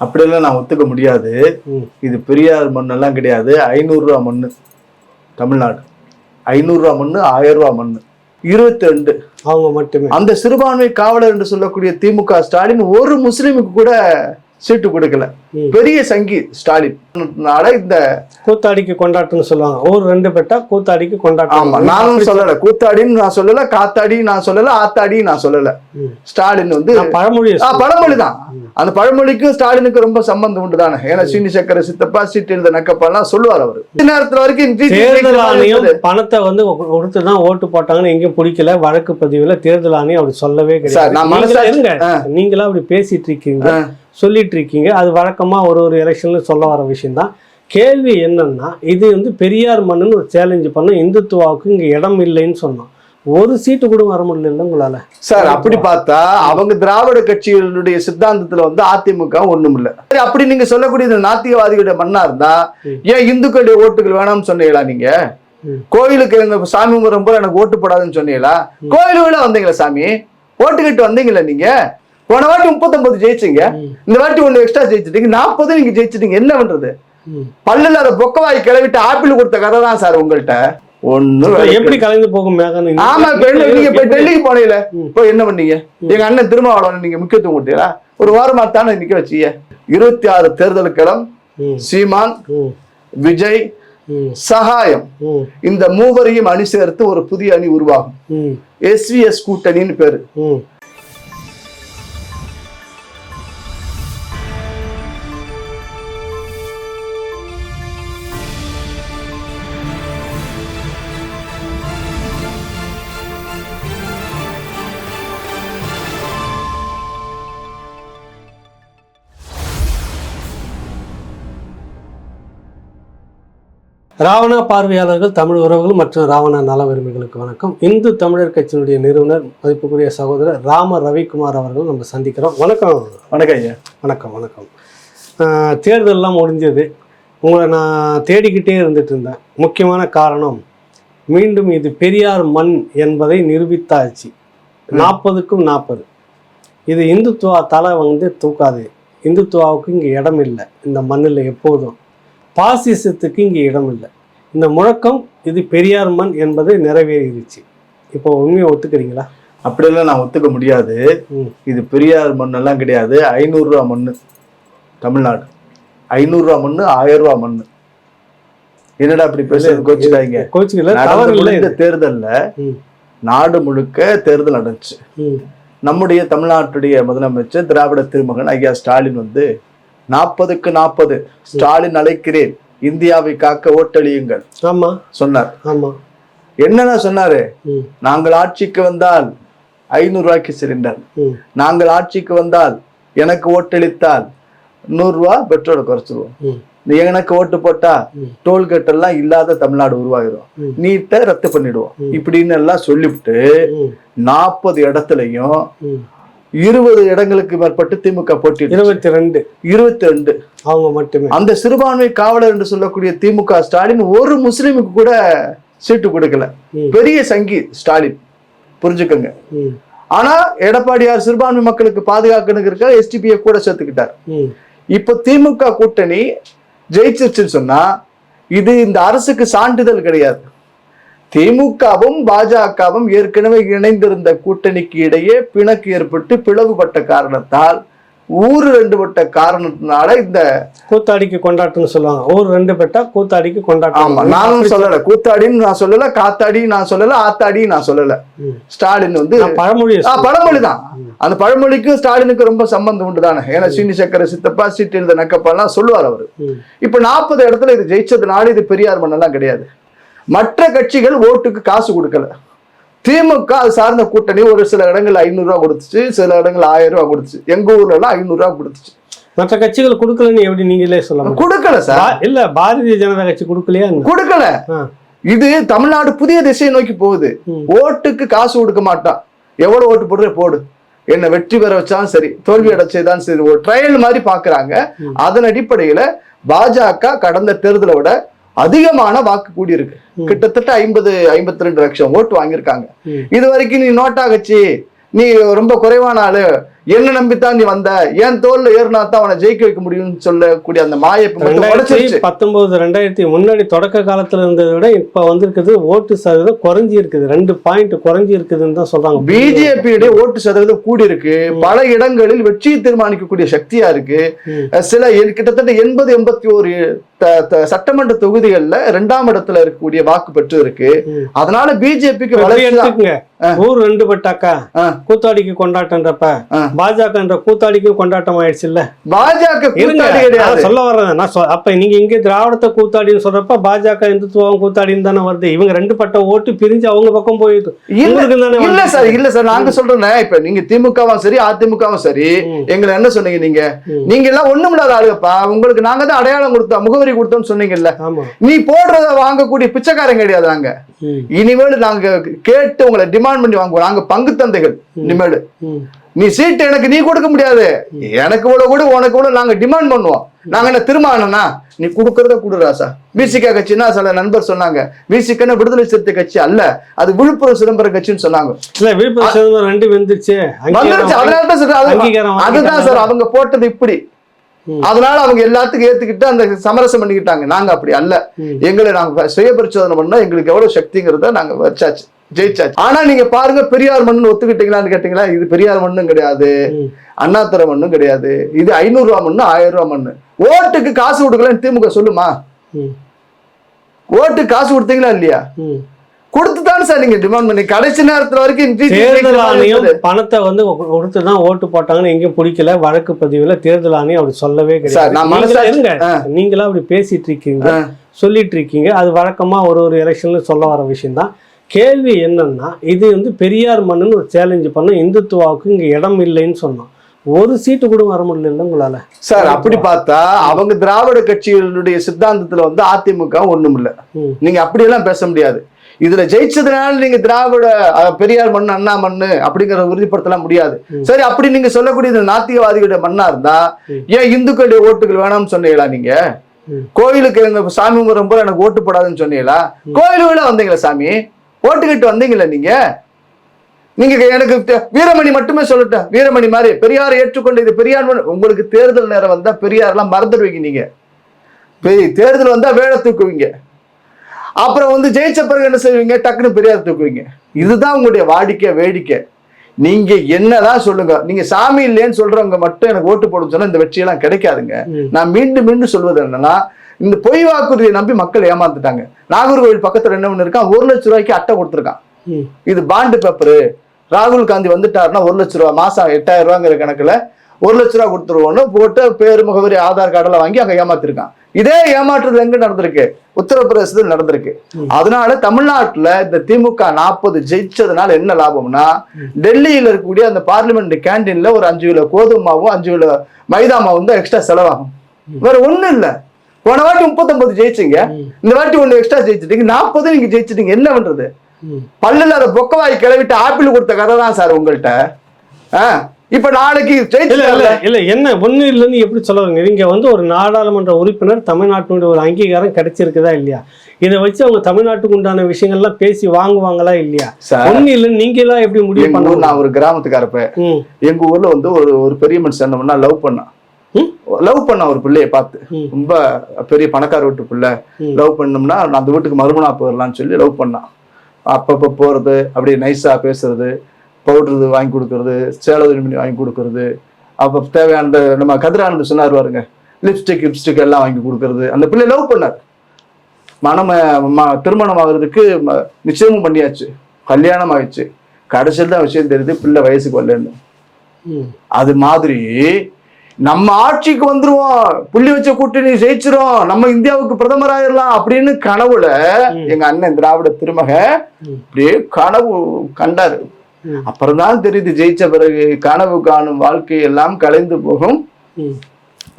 அப்படியெல்லாம் நான் ஒத்துக்க முடியாது. இது பெரியார் மண்ணெல்லாம் கிடையாது. ஐநூறுரூவா மண்ணு தமிழ்நாடு. ஐநூறுரூவா மண்ணு ஆயிரம் ரூபா மண்ணு. இருபத்தி ரெண்டு. அவங்க மட்டுமே. அந்த சிறுபான்மை காவலர் என்று சொல்லக்கூடிய திமுக ஸ்டாலின் ஒரு முஸ்லீமுக்கு கூட சீட்டு கொடுக்கல. பெரிய சங்கி ஸ்டாலின். இந்த கூத்தாடிக்கு கொண்டாட்டம்னு சொல்லுவாங்க. ஊர் ரெண்டு பெட்டா கூத்தாடிக்கு ஆமா கொண்டாட்டம் நானும் சொல்லல. கூத்தாடின்னு நான் சொல்லல காத்தாடி நான் சொல்லல ஆத்தாடி நான் சொல்லல. ஸ்டாலின் வந்து ஆ, பழமொழி தான். அந்த பழமொழிக்கும் ஸ்டாலினுக்கு ரொம்ப சம்பந்தம் உண்டு தானே ஏன்னா சீனி சக்கர சித்தப்பா சீட்டு எழுத நக்கப்பெல்லாம் சொல்லுவார் அவரு. இந்த நேரத்துல வரைக்கும் பணத்தை வந்து கொடுத்து தான் ஓட்டு போட்டாங்கன்னு எங்கேயும் பிடிக்கல. வழக்கு பதிவுல தேர்தல் ஆணையம் அப்படி சொல்லவே கிடையாது. நீங்களா அப்படி பேசிட்டு இருக்கீங்க. சொல்லிட்டு இருக்கீங்க அது வழக்கமா ஒரு ஒரு எலெக்ஷன்ல சொல்ல வர விஷயம் தான் கேள்வி என்னன்னா இது வந்து பெரியார் மண்ணுன்னு ஒரு சேலஞ்சு பண்ண இந்துத்துவாவுக்கு இங்க இடம் இல்லைன்னு சொன்னோம். ஒரு சீட்டு கூட வர முடியல உங்களால. சார் அப்படி பார்த்தா அவங்க திராவிட கட்சிகளுடைய சித்தாந்தத்துல வந்து அதிமுக ஒண்ணும் இல்ல. சரி, அப்படி நீங்க சொல்லக்கூடிய நாத்திகவாதிகளுடைய மண்ணா இருந்தா. ஏன் இந்துக்களுடைய ஓட்டுகள் வேணாம்னு சொன்னீங்களா நீங்க. கோயிலுக்கு எங்க சாமி முறை எனக்கு ஓட்டு போடாதுன்னு சொன்னீங்களா? கோயிலுக்குள்ள வந்தீங்களா சாமி? ஓட்டுக்கிட்டு வந்தீங்களா நீங்க? போன வாட்டி முப்பத்தொன்பது ஜெயிச்சீங்க. இந்த வாட்டி ஒண்ணு எக்ஸ்ட்ரா ஜெயிச்சிட்டீங்க நாற்பது நீங்க ஜெயிச்சிட்டீங்க என்ன பண்றது. பல்லுல அதை பொக்கவாய் கிளவிட்டு ஆப்பிள் கொடுத்த கதை தான் சார் உங்கள்கிட்ட ஒண்ணு எப்படி கலைந்து போகும் ஆமா இப்ப என்ன நீங்க இப்ப டெல்லிக்கு போனீங்களே ம். இப்போ என்ன பண்ணீங்க எங்க அண்ணன் திருமாவளவன் நீங்க முக்கியத்துவம் கொடுத்தீங்களா ஒரு வாரமா தானே நிக்க வச்சீங்க இருபத்தி ஆறு தேர்தல் களம் ம். சீமான். விஜய். சகாயம். இந்த மூவரையும் அணி சேர்த்து ஒரு புதிய அணி உருவாகும். எஸ்விஎஸ் கூட்டணின்னு பேரு ராவணா பார்வையாளர்கள் தமிழ் உறவுகள் மற்றும் ராவணா நல உரிமைகளுக்கு வணக்கம். இந்து தமிழர் கட்சியினுடைய நிறுவனர் மதிப்புக்குரிய சகோதரர் ராம ரவிக்குமார் அவர்கள் நம்ம சந்திக்கிறோம். வணக்கம். வணக்கம் ஐயா. வணக்கம் வணக்கம். தேர்தல்லாம் முடிஞ்சது. உங்களை நான் தேடிக்கிட்டே இருந்துட்டு இருந்தேன். முக்கியமான காரணம் மீண்டும் இது பெரியார் மண் என்பதை நிரூபித்தாச்சு. நாற்பதுக்கும் நாற்பது இது இந்துத்துவா தலை வந்து தூக்காது. இந்துத்துவாவுக்கு இங்கே இடம் இல்லை இந்த மண்ணில் எப்போதும். பாசிசத்துக்கு இங்கே இடம் இல்லை. இந்த முழக்கம் இது பெரியார் மண் என்பது நிறைவேறிடுச்சு இப்போ உண்மையை ஒத்துக்கிறீங்களா? அப்படியெல்லாம் நான் ஒத்துக்க முடியாது. இது பெரியார் மண்ணெல்லாம் கிடையாது. ஐநூறுரூவா மண்ணு. தமிழ்நாடு. ஐநூறுரூவா மண்ணு ஆயிரம் ரூபா மண்ணு. என்னடா அப்படி பேசுறது கோச்சுக்காதீங்க? கோச்சிக்கல முடிந்த தேர்தல்ல. நாடு முழுக்க தேர்தல் நடந்துச்சு. நம்முடைய தமிழ்நாட்டுடைய முதலமைச்சர் திராவிட திருமகன் ஐயா ஸ்டாலின் வந்து நாற்பதுக்கு நாற்பது. ஸ்டாலின் அழைக்கிறேன். இந்தியாவை காக்க ஓட்டளியுங்கள். ஆமா. சொன்னார். ஆமா. என்னென்ன சொன்னாரு? நாங்கள் ஆட்சிக்கு வந்தால் ஐநூறு ரூபாய்க்கு சிலிண்டர். நாங்கள் ஆட்சிக்கு வந்தால் எனக்கு ஓட்டளித்தால் நூறு ரூபா பெட்ரோலை குறைச்சிருவோம். நீ எனக்கு ஓட்டு போட்டா. டோல்கேட் எல்லாம் இல்லாத தமிழ்நாடு உருவாகிரும். ம். நீட்டை ரத்து பண்ணிடுவோம். இப்படின்னு எல்லாம் சொல்லிவிட்டு நாற்பது இடத்துலயும் இருபது இடங்களுக்கு மேற்பட்டு திமுக போட்டி இருபத்தி ரெண்டு இருபத்தி ரெண்டு அவங்க மட்டுமே. அந்த சிறுபான்மை காவலர் என்று சொல்லக்கூடிய திமுக ஸ்டாலின் ஒரு முஸ்லீமுக்கு கூட சீட்டு கொடுக்கல. பெரிய சங்கி ஸ்டாலின். புரிஞ்சுக்கோங்க. ஆனா எடப்பாடியார் சிறுபான்மை மக்களுக்கு பாதுகாக்கணுங்கிறக்க எஸ்டிபியை கூட சேர்த்துக்கிட்டார். இப்போ திமுக கூட்டணி ஜெயிச்சிருச்சுன்னு சொன்னா இது இந்த அரசுக்கு சான்றிதழ் கிடையாது. திமுகவும் பாஜகவும் ஏற்கனவே இணைந்திருந்த கூட்டணிக்கு இடையே பிணக்கு ஏற்பட்டு பிளவுபட்ட காரணத்தால் ஊர் ரெண்டு பட்ட காரணத்தினால இந்த கூத்தாடிக்கு கொண்டாட்டம்னு சொல்லுவாங்க. ஊர் ரெண்டு பெட்டா கூத்தாடிக்கு ஆமா கொண்டாட்டம் நானும் சொல்லல. கூத்தாடின்னு நான் சொல்லல காத்தாடி நான் சொல்லல ஆத்தாடி நான் சொல்லல. ஸ்டாலின் வந்து ஆ, பழமொழி தான். அந்த பழமொழிக்கும் ஸ்டாலினுக்கு ரொம்ப சம்பந்தம் உண்டு தானே ஏன்னா சீனி சக்கர சித்தப்பா சீட்டு எழுத நக்கப்பெல்லாம் சொல்லுவார் அவரு. இப்ப நாற்பது இடத்துல இது ஜெயிச்சதுனால இது பெரியார் மண்ணெல்லாம் கிடையாது. மற்ற கட்சிகள் ஓட்டுக்கு காசு கொடுக்கல. திமுக அது சார்ந்த கூட்டணி ஒரு சில இடங்கள் ஐநூறு ரூபா கொடுத்துச்சு சில இடங்கள் ஆயிரம் ரூபா கொடுத்துச்சு. எங்க ஊர்ல எல்லாம் ஐநூறு ரூபா கொடுத்துச்சு. மற்ற கட்சிகள் கொடுக்கலன்னு எப்படி நீங்களே சொல்ல முடியும்? கொடுக்கல சார். இல்ல பாரதிய ஜனதா கட்சி கொடுக்கலையா? கொடுக்கல. இது தமிழ்நாடு புதிய திசையை நோக்கி போகுது. ஓட்டுக்கு காசு கொடுக்க மாட்டான். எவ்வளவு ஓட்டு போடுற போடு. என்ன வெற்றி பெற வச்சாலும் சரி தோல்வி அடைச்சதான் சரி. ஒரு ட்ரையல் மாதிரி பாக்குறாங்க. அதன் அடிப்படையில பாஜக கடந்த தேர்தலை விட அதிகமான வாக்கு கூடியிருக்கு. கிட்டத்தட்ட ஐம்பது ஐம்பத்தி ரெண்டு லட்சம் ஓட்டு வாங்கியிருக்காங்க. இது வரைக்கும் நீ நோட்டா கட்சி நீ ரொம்ப குறைவான ஆளு என்ன நம்பித்தான் நீ வந்த? என் தோல்ல ஏறினா தான் அவனை ஜெயிக்க வைக்க முடியும்னு சொல்லக்கூடிய அந்த மாயை இப்ப மட்டும் ரெண்டாயிரத்தி உடைச்சிருச்சு. பத்தொன்பது ரெண்டாயிரத்தி முன்னாடி தொடக்க காலத்துல இருந்ததை விட இப்ப வந்திருக்குது ஓட்டு சதவீதம் குறைஞ்சி இருக்குது ரெண்டு பாயிண்ட் குறைஞ்சி இருக்குதுன்னு தான் சொல்றாங்க. பிஜேபியுடைய ஓட்டு சதவீதம் கூடி இருக்கு பல இடங்களில் வெற்றியை தீர்மானிக்கக்கூடிய சக்தியா இருக்கு. சில கிட்டத்தட்ட எண்பது எண்பத்தி ஒரு சட்டமன்ற தொகுதிகள்ல இரண்டாம் இடத்துல இருக்கக்கூடிய வாக்கு பெற்று இருக்கு. அதனால பிஜேபிக்கு வளர்ச்சி ஊர் ரெண்டு பட்டாக்கா. கூத்தாடிக்கு கொண்டாட்டன்றப்ப ஆ. பாஜகன்ற கூத்தாடிக்கும் கொண்டாட்டம் ஆயிடுச்சு இல்ல பாஜக சொல்ல வர்றேன். நான் அப்ப நீங்க இங்க திராவிடத்தை கூத்தாடின்னு சொல்றப்ப பாஜக இந்துத்துவம் கூத்தாடின்னு தானே வருது. இவங்க ரெண்டு பட்ட ஓட்டு பிரிஞ்சு அவங்க பக்கம் போயிருக்கு இல்ல. சார் இல்ல சார் நாங்க சொல்றேன் இப்ப நீங்க திமுகவும் சரி அதிமுகவும் சரி. எங்களை என்ன சொன்னீங்க நீங்க. நீங்க எல்லாம் ஒண்ணுமில்லாத ஆளுப்பா உங்களுக்கு நாங்க தான் அடையாளம் கொடுத்தோம் முகவரி கொடுத்தோம்னு சொன்னீங்கல்ல. நீ போடுறத வாங்கக்கூடிய பிச்சைக்காரன் கிடையாது நாங்க. ம், இனிமேல் நாங்க கேட்டு உங்களை டிமாண்ட் பண்ணி வாங்குவோம். நாங்க பங்கு தந்தைகள் இனிமேல். நீ சீட்டு எனக்கு நீ கொடுக்க முடியாது. எனக்கு இவ்வளவு கூட உனக்கு கூட நாங்க டிமாண்ட் பண்ணுவோம். நாங்க என்ன திருமானனா நீ கொடுக்கறத கொடு ராசா. விசிகா கட்சின்னா சில நண்பர் சொன்னாங்க. விசிகன்னு விடுதலை சிறுத்தை கட்சி அல்ல. அது விழுப்புரம் சிதம்பரம் கட்சின்னு சொன்னாங்க. இல்ல விழுப்புரம் சிதம்பரம் ரெண்டு வந்துருச்சு. வந்துருச்சு. அதனால சார் அதுதான். சார் அவங்க போட்டது இப்படி. அதனால அவங்க எல்லாத்துக்கும் ஏத்துக்கிட்டு அந்த சமரசம் பண்ணிக்கிட்டாங்க. நாங்க அப்படி அல்ல. எங்களை நாங்க சுய பரிசோதனை பண்ணா எங்களுக்கு எவ்வளவு சக்திங்கிறத நாங்க வச்சாச்சு. ஜெயிச்சாச்சு. ஆனா நீங்க பாருங்க பெரியார் மண்ணு ஒத்துக்கிட்டீங்களான்னு கேட்டீங்களா? இது பெரியார் மண்ணும் கிடையாது. அண்ணாத்துறை மண்ணும் கிடையாது. இது ஐநூறு ரூபா மண்ணு ஆயிரம் ரூபா மண்ணு. ஓட்டுக்கு காசு கொடுக்கலன்னு திமுக சொல்லுமா? ம், ஓட்டுக்கு காசு கொடுத்தீங்களா இல்லையா? ம். கொடுத்து தானே சார் நீங்க டிமாண்ட் பண்ணி. கடைசி நேரத்துல வரைக்கும் தேர்தல் ஆணையம் பணத்தை வந்து கொடுத்து தான் ஓட்டு போட்டாங்கன்னு எங்கேயும் பிடிக்கல. வழக்கு பதிவுல தேர்தல் ஆணையம் அப்படி சொல்லவே சார், கிடையாது நீங்களா அப்படி பேசிட்டு இருக்கீங்க. சொல்லிட்டு இருக்கீங்க. அது வழக்கமா ஒரு ஒரு எலெக்ஷன்ல சொல்ல வர விஷயம் தான் கேள்வி என்னன்னா இது வந்து பெரியார் மண்ணுன்னு ஒரு சேலஞ்சு பண்ண இந்துத்துவாவுக்கு இங்க இடம் இல்லைன்னு சொன்னோம் ஒரு சீட்டு கூட வர முடியல உங்களால? சார் அப்படி பார்த்தா அவங்க திராவிட கட்சிகளுடைய சித்தாந்தத்துல வந்து அதிமுக ஒண்ணும் இல்ல. நீங்க அப்படியெல்லாம் பேச முடியாது. இதுல ஜெயிச்சதுனால நீங்க திராவிட பெரியார் மண்ணு அண்ணா மண்ணு அப்படிங்கிற உறுதிப்படுத்தலாம் முடியாது. சரி அப்படி நீங்க சொல்லக்கூடிய இந்த நாத்திகவாதிகளுடைய மண்ணா இருந்தா. ஏன் இந்துக்களுடைய ஓட்டுகள் வேணாம்னு சொன்னீங்களா நீங்க. கோயிலுக்கு எங்க சாமி முறை எனக்கு ஓட்டு போடாதுன்னு சொன்னீங்களா? கோயிலுக்குள்ள வந்தீங்களா சாமி? ஓட்டுக்கிட்டு வந்தீங்களா நீங்க? நீங்க எனக்கு வீரமணி மட்டுமே சொல்லட்டேன் வீரமணி மாதிரி பெரியார் ஏற்றுக்கொண்டு இது பெரியார் உங்களுக்கு தேர்தல் நேரம் வந்தா பெரியார்லாம் மறந்துடுவீங்க நீங்க. தேர்தல் வந்தா வேலை தூக்குவீங்க. அப்புறம் வந்து ஜெயிச்ச பிறகு என்ன செய்வீங்க? டக்குன்னு பெரியார் தூக்குவீங்க. இதுதான் உங்களுடைய வாடிக்கை வேடிக்கை. நீங்க என்னதான் சொல்லுங்க. நீங்க சாமி இல்லைன்னு சொல்றவங்க மட்டும் எனக்கு ஓட்டு போட சொன்னா இந்த வெற்றியெல்லாம் கிடைக்காதுங்க. நான் மீண்டும் மீண்டும் சொல்வது என்னன்னா இந்த பொய் வாக்குறுதியை நம்பி மக்கள் ஏமாந்துட்டாங்க. நாகர்கோவில் பக்கத்துல என்ன ஒண்ணு இருக்கான்? ஒரு லட்ச ரூபாய்க்கு அட்டை கொடுத்துருக்கான். இது பாண்டு பேப்பரு ராகுல் காந்தி வந்துட்டாருன்னா ஒரு லட்ச ரூபா மாசம் எட்டாயிரம் ரூபாங்கிற கணக்குல ஒரு லட்ச ரூபா கொடுத்துருவோன்னு போட்டு பேரு முகவரி ஆதார் கார்டெல்லாம் வாங்கி அங்க ஏமாத்திருக்கான். இதே ஏமாற்றுறது எங்க நடந்திருக்கு? உத்தரப்பிரதேசத்தில் நடந்திருக்கு. அதனால தமிழ்நாட்டுல இந்த திமுக நாற்பது ஜெயிச்சதுனால என்ன லாபம்னா டெல்லியில இருக்கக்கூடிய அந்த பார்லிமெண்ட் கேண்டீன்ல ஒரு அஞ்சு கிலோ கோதுமை மாவும் அஞ்சு கிலோ மைதா மாவும் தான் எக்ஸ்ட்ரா செலவாகும். வேற ஒண்ணும் இல்ல. போன வாட்டி முப்பத்தொன்பது ஜெயிச்சீங்க. இந்த வாட்டி ஒண்ணு எக்ஸ்ட்ரா ஜெயிச்சிட்டீங்க. நாற்பது நீங்க ஜெயிச்சிட்டீங்க. என்ன பண்றது. பல்லுல அதை பொக்கவாய் கிளவிட்டு ஆப்பிள் கொடுத்த கதை தான் சார் உங்கள்கிட்ட இப்ப நாளைக்கு இல்ல இல்ல இல்ல என்ன ஒண்ணு இல்லைன்னு எப்படி சொல்லுவாங்க நீங்க வந்து ஒரு நாடாளுமன்ற உறுப்பினர் தமிழ்நாட்டினுடைய ஒரு அங்கீகாரம் கிடைச்சிருக்குதா இல்லையா? இதை வச்சு அவங்க தமிழ்நாட்டுக்கு உண்டான விஷயங்கள்லாம் பேசி வாங்குவாங்களா இல்லையா? ஒண்ணு இல்லைன்னு நீங்க எல்லாம் எப்படி முடிவு எங்க ஊர் பண்ண நான் ஒரு கிராமத்துக்காரப்ப எங்க ஊர்ல வந்து ஒரு ஒரு பெரிய மனுஷன் பண்ணா லவ் பண்ணான்? லவ் பண்ண ஒரு பிள்ளைய பார்த்து. ரொம்ப பெரிய பணக்கார வீட்டு பிள்ளை. லவ் பண்ணோம்னா அந்த வீட்டுக்கு மறுமணா போயிடலாம்னு சொல்லி லவ் பண்ணான் அப்பப்போ போறது அப்படியே நைஸா பேசுறது பவுடர் வாங்கி கொடுக்கறது சேலை துணி வாங்கி கொடுக்கறது. அப்போ தேவையான நம்ம கதிரானந்து சொன்னார் பாருங்க லிப்ஸ்டிக் லிப்ஸ்டிக் எல்லாம் வாங்கி கொடுக்கறது. அந்த பிள்ளை லவ் பண்ணார். மனம் திருமணம் ஆகுறதுக்கு நிச்சயமும் பண்ணியாச்சு. கல்யாணம் ஆயிடுச்சு. கடைசியில் தான் விஷயம் தெரியுது பிள்ளை வயசுக்கு வரலன்னு. அது மாதிரி நம்ம ஆட்சிக்கு வந்துருவோம். புள்ளி வச்ச கூட்டணி ஜெயிச்சிரும். நம்ம இந்தியாவுக்கு பிரதமர் ஆயிரலாம் அப்படின்னு கனவுல. எங்க அண்ணன் திராவிட திருமக. அப்படியே கனவு கண்டாரு. அப்புறம்தான் தெரியுது ஜெயிச்ச பிறகு கனவு காணும் வாழ்க்கை எல்லாம் கலைந்து போகும். ம்.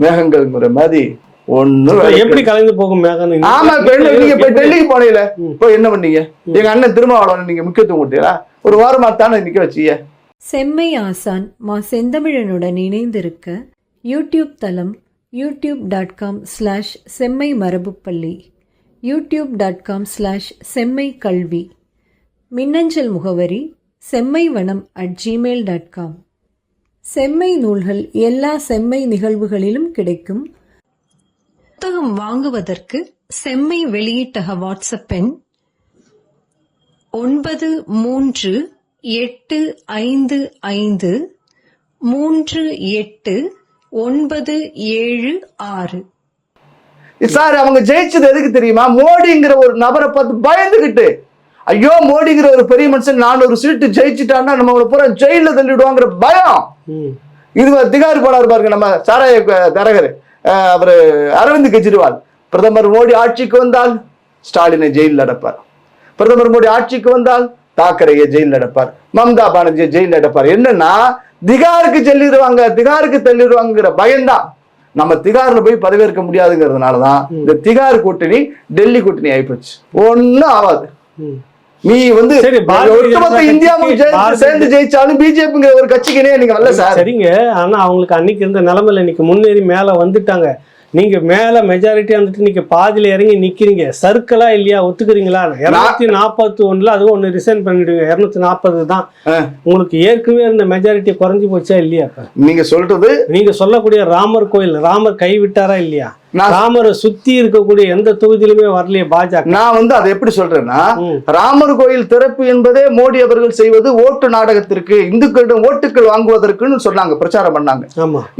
மேகங்கள்ங்கிற மாதிரி ஒண்ணு எப்படி கலந்து போகும் மேகன் ஆமா நீங்க இப்ப டெல்லிக்கு போனீங்கள? ம். இப்போ என்ன பண்ணீங்க? எங்க அண்ணன் திருமாவளவன் நீங்க முக்கியத்துவம் கொடுத்தீங்களா? ஒரு வாரமா தானே நிக்க வச்சீங்க? செம்மை ஆசான் மா செந்தமிழனுடன் இணைந்திருக்க யூடியூப் தளம் யூடியூப் டாட் காம் ஸ்லாஷ் செம்மை மரபுப்பள்ளி யூடியூப் டாட் காம் ஸ்லாஷ் செம்மை கல்வி மின்னஞ்சல் முகவரி செம்மை வனம் அட் ஜிமெயில் டாட் காம் செம்மை நூல்கள் எல்லா செம்மை நிகழ்வுகளிலும் கிடைக்கும். புத்தகம் வாங்குவதற்கு செம்மை வெளியீட்டக வாட்ஸ்அப் எண் ஒன்பது மூன்று எட்டு ஐந்து ஐந்து மூன்று எட்டு ஒன்பது ஏழு ஆறு. சார் அவங்க ஜெயிச்சது எதுக்கு தெரியுமா? மோடிங்கிற ஒரு நபரை பார்த்து பயந்துகிட்டு ஐயோ மோடிங்கிற ஒரு பெரிய மனுஷன் நானூறு சீட்டு ஜெயிச்சுட்டான்னா நம்மளை பூரா ஜெயில தள்ளிடுவாங்கிற பயம். இது திகார் போனார் பாருங்க நம்ம சாராய க- தரகர் அஹ், அவரு அரவிந்த் கெஜ்ரிவால். பிரதமர் மோடி ஆட்சிக்கு வந்தால் ஸ்டாலினை ஜெயிலில் அடைப்பார். பிரதமர் மோடி ஆட்சிக்கு வந்தால் தாக்கரையை ஜெயிலில் அடைப்பார். மம்தா பானர்ஜியை ஜெயிலில் அடைப்பார். என்னன்னா திகாருக்கு செல்லிடுவாங்க திகாருக்கு தள்ளிடுவாங்கிற பயம்தான். நம்ம திகார்ல போய் பதவியேற்க முடியாதுங்கிறதுனால தான் இந்த திகார் கூட்டணி டெல்லி கூட்டணி ஆயிப்போச்சு. ஒன்னும் ஆகாது நீ வந்து ஒட்டுமொத்த இந்தியாவும் சேர்ந்து ஜெயிச்சாலும் பிஜேபிங்கிற ஒரு கட்சிக்குனே நீங்க வரல சார். சரிங்க ஆனா அவங்களுக்கு அன்னைக்கு இருந்த நிலைமையில இன்னைக்கு முன்னேறி மேல வந்துட்டாங்க. நீங்க மேல மெஜாரிட்டி வந்துட்டு நீங்க பாதியில இறங்கி நிக்கிறீங்க. சர்க்கிளா இல்லையா? ஒத்துக்கிறீங்களா? இருநூத்தி நாற்பத்தி ஒண்ணுல அதுவும் ஒண்ணு ரிசைன் பண்ணிடுங்க இருநூத்தி நாற்பது தான். உங்களுக்கு ஏற்கனவே இருந்த மெஜாரிட்டி குறைஞ்சு போச்சா இல்லையா நீங்க சொல்றது நீங்க சொல்லக்கூடிய ராமர் கோயில் ராமர் கைவிட்டாரா இல்லையா? ராமரை சுத்தி இருக்கக்கூடிய எந்த தொகுதியிலுமே வரலையே பாஜக. நான் வந்து அதை எப்படி சொல்றேன்னா. ராமர் கோயில் திறப்பு என்பதே மோடி அவர்கள் செய்வது ஓட்டு நாடகத்திற்கு இந்துக்களிடம் ஓட்டுகள் வாங்குவதற்குன்னு சொன்னாங்க பிரச்சாரம் பண்ணாங்க.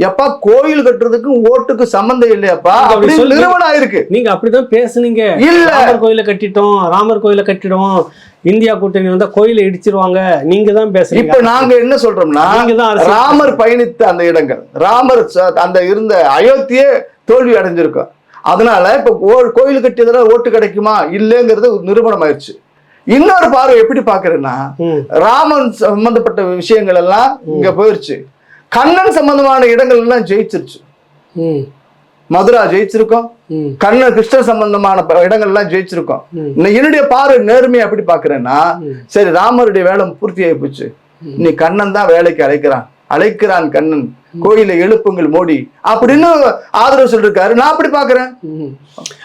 எப்பா கோயில் கட்டுறதுக்கும் ஓட்டுக்கு சம்பந்தம் இல்லையாப்பா? அப்படி நிறுவனம் ஆயிருக்கு. நீங்க அப்படிதான் பேசுனீங்க. இல்ல. ராமர் கோயிலை கட்டிட்டோம் ராமர் கோயிலை கட்டிடுவோம் இந்தியா கூட்டணி வந்தா கோயிலை இடிச்சிருவாங்க. நீங்க தான் இப்ப பேசுறீங்க நாங்க என்ன சொல்றோம்னா ராமர் பயணித்த அந்த இடங்கள் ராமர் அந்த இருந்த அயோத்தியே தோல்வி அடைஞ்சிருக்கும் அதனால இப்ப கோயில் கட்டியதுல ஓட்டு கிடைக்குமா? இல்லைங்கிறது நிரூபணம் ஆயிடுச்சு இன்னொரு பார்வை எப்படி பாக்குறேன்னா ராமன் சம்பந்தப்பட்ட விஷயங்கள் எல்லாம் இங்க போயிருச்சு. கண்ணன் சம்பந்தமான இடங்கள் எல்லாம் ஜெயிச்சிருச்சு. மதுரா ஜெயிச்சிருக்கோம். கண்ணன் கிருஷ்ண சம்பந்தமான இடங்கள் எல்லாம் ஜெயிச்சிருக்கோம். என்னுடைய பார்வை நேர்மையை எப்படி பாக்குறேன்னா. சரி ராமருடைய வேலை பூர்த்தி ஆகி போச்சு. நீ கண்ணன் தான் வேலைக்கு அழைக்கிறான். அழைக்கிறான் கண்ணன். கோயிலை எழுப்புங்கள் மோடி. அப்படின்னு ஆதரவு சொல்லிருக்காரு. நான் அப்படி பாக்குறேன்.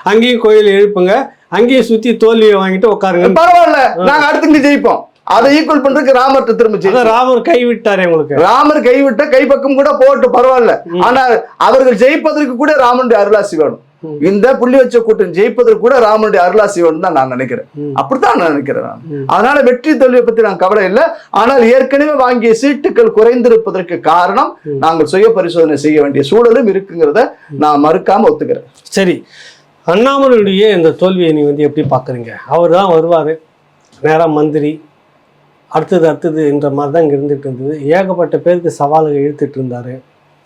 அங்கேயும் கோயில் எழுப்புங்க. அங்கேயும் சுத்தி தோல்வியை வாங்கிட்டு உட்காருங்க. பரவாயில்ல. நாங்க அடுத்து ஜெயிப்போம். அதை ஈக்குவல் பண்றதுக்கு ராமர்ட்ட திரும்ப ராமர் கை விட்டாரே உங்களுக்கு. ராமர் கைவிட்ட கைப்பக்கம் கூட போட்டு பரவாயில்ல. ஆனா அவர்கள் ஜெயிப்பதற்கு கூட ராமனுடைய அருளாசி வேணும். இந்த புள்ளி வச்ச கூட்டம் ஜெயிப்பதற்கு கூட ராமனுடைய அருளாசி தான் நான் நினைக்கிறேன். அப்படித்தான் நான் நினைக்கிறேன் நான். அதனால வெற்றி தோல்வியை பத்தி நான் கவலை இல்லை. ஆனால் ஏற்கனவே வாங்கிய சீட்டுகள் குறைந்திருப்பதற்கு காரணம். நாங்கள் சுய பரிசோதனை செய்ய வேண்டிய சூழலும் இருக்குங்கிறத நான் மறுக்காம ஒத்துக்கிறேன். சரி. அண்ணாமலையுடைய இந்த தோல்வியை நீ வந்து எப்படி பார்க்குறீங்க? அவர் தான் வருவார். நேராக மந்திரி. அடுத்தது அடுத்தது என்ற மாதிரி தான் இங்கே இருந்துட்டு இருந்தது. ஏகப்பட்ட பேருக்கு சவால்கள் இழுத்துட்டு இருந்தார்.